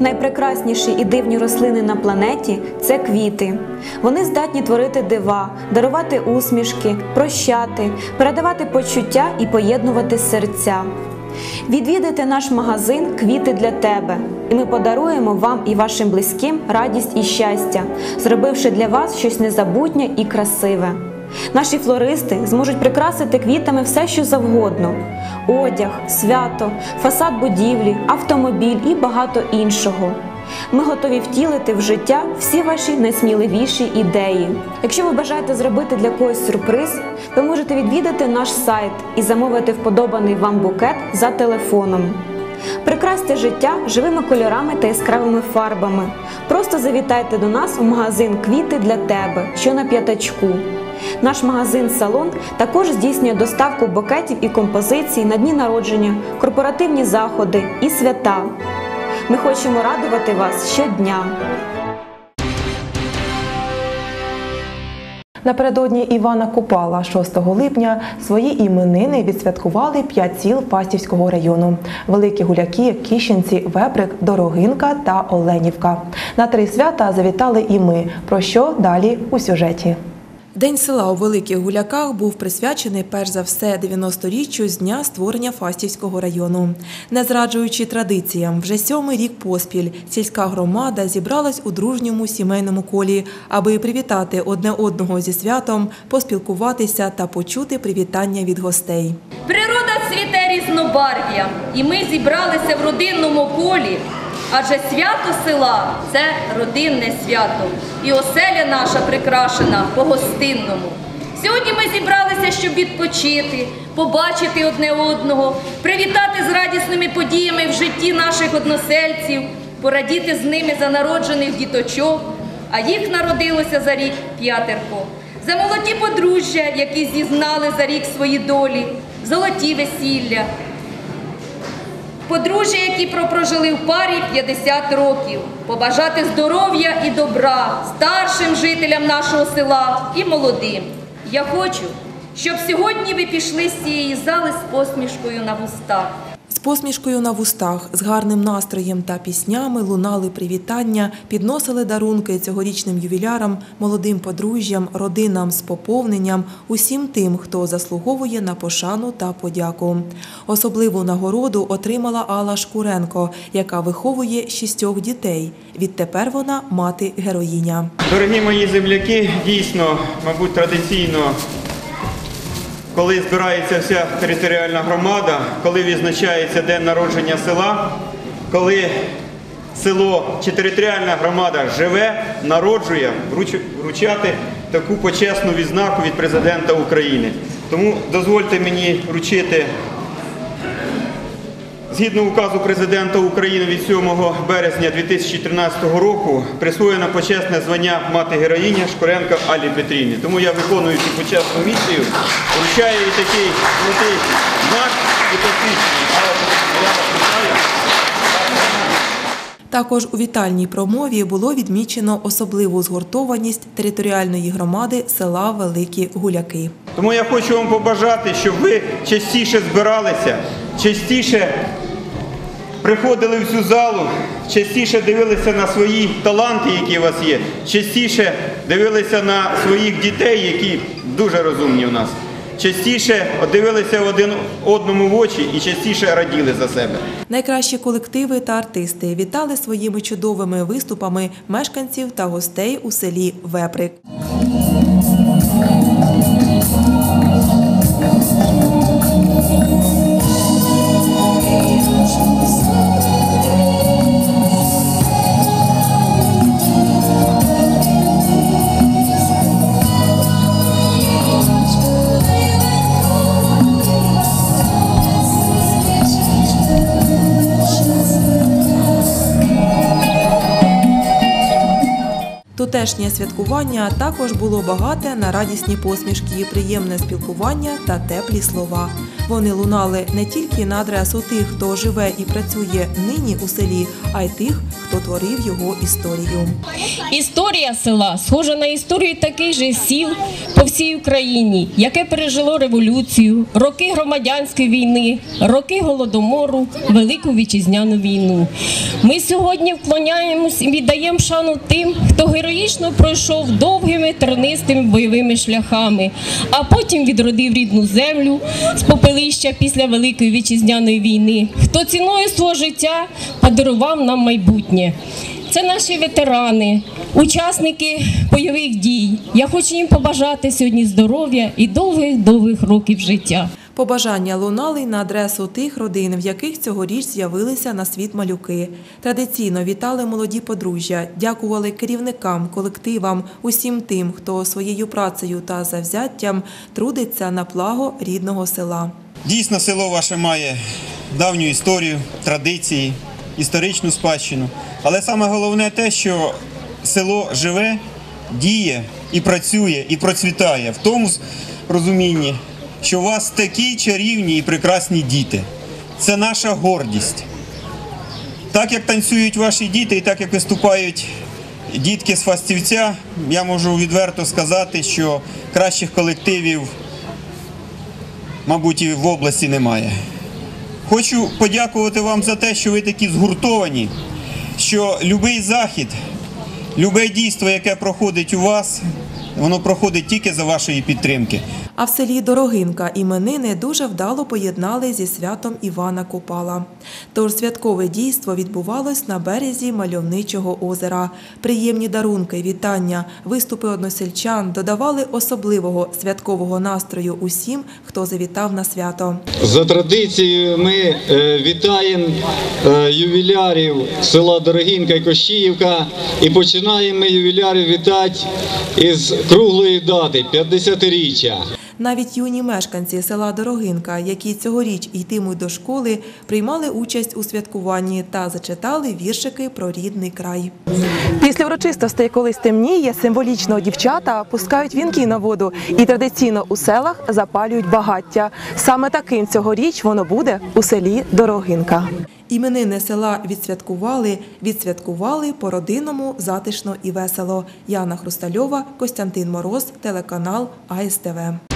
Найпрекрасніші і дивні рослини на планеті це квіти. Вони здатні творити дива, дарувати усмішки, прощати, передавати почуття і поєднувати серця. Відвідайте наш магазин Квіти для тебе, і ми подаруємо вам і вашим близьким радість і щастя, зробивши для вас щось незабутнє і красиве. Наші флористи зможуть прикрасити квітами все, що завгодно: одяг, свято, фасад будівлі, автомобіль і багато іншого. Ми готові втілити в життя всі ваші найсміливіші ідеї. Якщо ви бажаєте зробити для когось сюрприз, ви можете відвідати наш сайт і замовити вподобаний вам букет за телефоном. Прикрасьте життя живими кольорами та яскравими фарбами. Просто завітайте до нас у магазин Квіти для тебе, що на п'ятачку. Наш магазин-салон також здійснює доставку букетів і композицій на дні народження, корпоративні заходи і свята. Ми хочемо радувати вас щодня. Напередодні Івана Купала 6 липня свої іменини відсвяткували п'ять сіл Пастівського району: Великі Гуляки, Кіщенці, Веприк, Дорогинка та Оленівка. На три свята завітали і ми. Про що далі у сюжеті? День села у Великих Гуляках був присвячений перш за все 90-річчю з дня створення Фастівського району. Не зраджуючи традиціям, вже сьомий рік поспіль сільська громада зібралась у дружньому сімейному колі, аби привітати одне одного зі святом, поспілкуватися та почути привітання від гостей. Природа цвіте різнобарв'ям, і ми зібралися в родинному колі. Адже свято села це родинне свято, і оселя наша прикрашена по-гостинному. Сьогодні ми зібралися, щоб відпочити, побачити одне одного, привітати з радісними подіями в житті наших односельців, порадіти з ними за народжених діточок, а їх народилося за рік п'ятерко. За молоді подружжя, які зізнали за рік свої долі, золоті весілля. Подружжя, які прожили в парі 50 років, побажати здоров'я і добра старшим жителям нашого села і молодим. Я хочу, щоб сьогодні ви пішли з цієї зали з посмішкою на вустах. З посмішкою на вустах, з гарним настроєм та піснями лунали привітання, підносили дарунки цьогорічним ювілярам, молодим подружжям, родинам з поповненням, усім тим, хто заслуговує на пошану та подяку. Особливу нагороду отримала Алла Шкуренко, яка виховує шістьох дітей. Відтепер вона мати героїня. Дорогі мої земляки, дійсно, мабуть, традиційно, коли збирається вся територіальна громада, коли відзначається день народження села, коли село чи територіальна громада живе, народжує, вруч- вручати таку почесну відзнаку від президента України. Тому дозвольте мені вручити Згідно указу президента України від 7 березня 2013 року присвоєно почесне звання мати героїня Шкуренко Алі Петрівні. Тому я виконую цю почесну місію, вручаю їй такий золотий знак і посвідчення. Також у вітальній промові було відмічено особливу згуртованість територіальної громади села Великі Гуляки. Тому я хочу вам побажати, щоб ви частіше збиралися, частіше приходили в цю залу, частіше дивилися на свої таланти, які у вас є, частіше дивилися на своїх дітей, які дуже розумні у нас. Частіше дивилися один одному в очі і частіше раділи за себе. Найкращі колективи та артисти вітали своїми чудовими виступами мешканців та гостей у селі Веприк. Тутешнє святкування також було багате на радісні посмішки, приємне спілкування та теплі слова. Вони лунали не тільки на адресу тих, хто живе і працює нині у селі, а й тих, хто творив його історію. Історія села схожа на історію таких же сіл по всій Україні, яке пережило революцію, роки громадянської війни, роки голодомору, Велику вітчизняну війну. Ми сьогодні вклоняємось і віддаємо шану тим, хто героїчно пройшов довгими тернистими бойовими шляхами, а потім відродив рідну землю з попелища після Великої вітчизняної війни, хто ціною свого життя подарував нам майбутнє. Це наші ветерани, учасники бойових дій. Я хочу їм побажати сьогодні здоров'я і довгих-довгих років життя. Побажання лунали на адресу тих родин, в яких цьогоріч з'явилися на світ малюки. Традиційно вітали молоді подружжя, дякували керівникам, колективам, усім тим, хто своєю працею та завзяттям трудиться на благо рідного села. Дійсно, село ваше має давню історію, традиції, історичну спадщину. Але саме головне те, що село живе, діє і працює, і процвітає в тому розумінні, що у вас такі чарівні і прекрасні діти. Це наша гордість. Так як танцюють ваші діти і так як виступають дітки з фастівця, я можу відверто сказати, що кращих колективів мабуть, і в області немає. Хочу подякувати вам за те, що ви такі згуртовані, що будь-який захід, любе дійство, яке проходить у вас, воно проходить тільки за вашої підтримки. А в селі Дорогинка іменини дуже вдало поєднали зі святом Івана Купала. Тож святкове дійство відбувалось на березі мальовничого озера. Приємні дарунки, вітання, виступи односельчан додавали особливого святкового настрою усім, хто завітав на свято. За традицією ми е, вітаємо е, ювілярів села Дорогінка і Кощіївка і починаємо ми ювілярів вітати із круглої дати 50-річчя. Навіть юні мешканці села Дорогинка, які цьогоріч йтимуть до школи, приймали участь у святкуванні та зачитали віршики про рідний край. Після урочистостей, коли стемніє, символічно дівчата пускають вінки на воду і традиційно у селах запалюють багаття. Саме таким цьогоріч воно буде у селі Дорогинка. Іменини села відсвяткували, відсвяткували по-родинному, затишно і весело. Яна Хрустальова, Костянтин Мороз, телеканал АСТВ.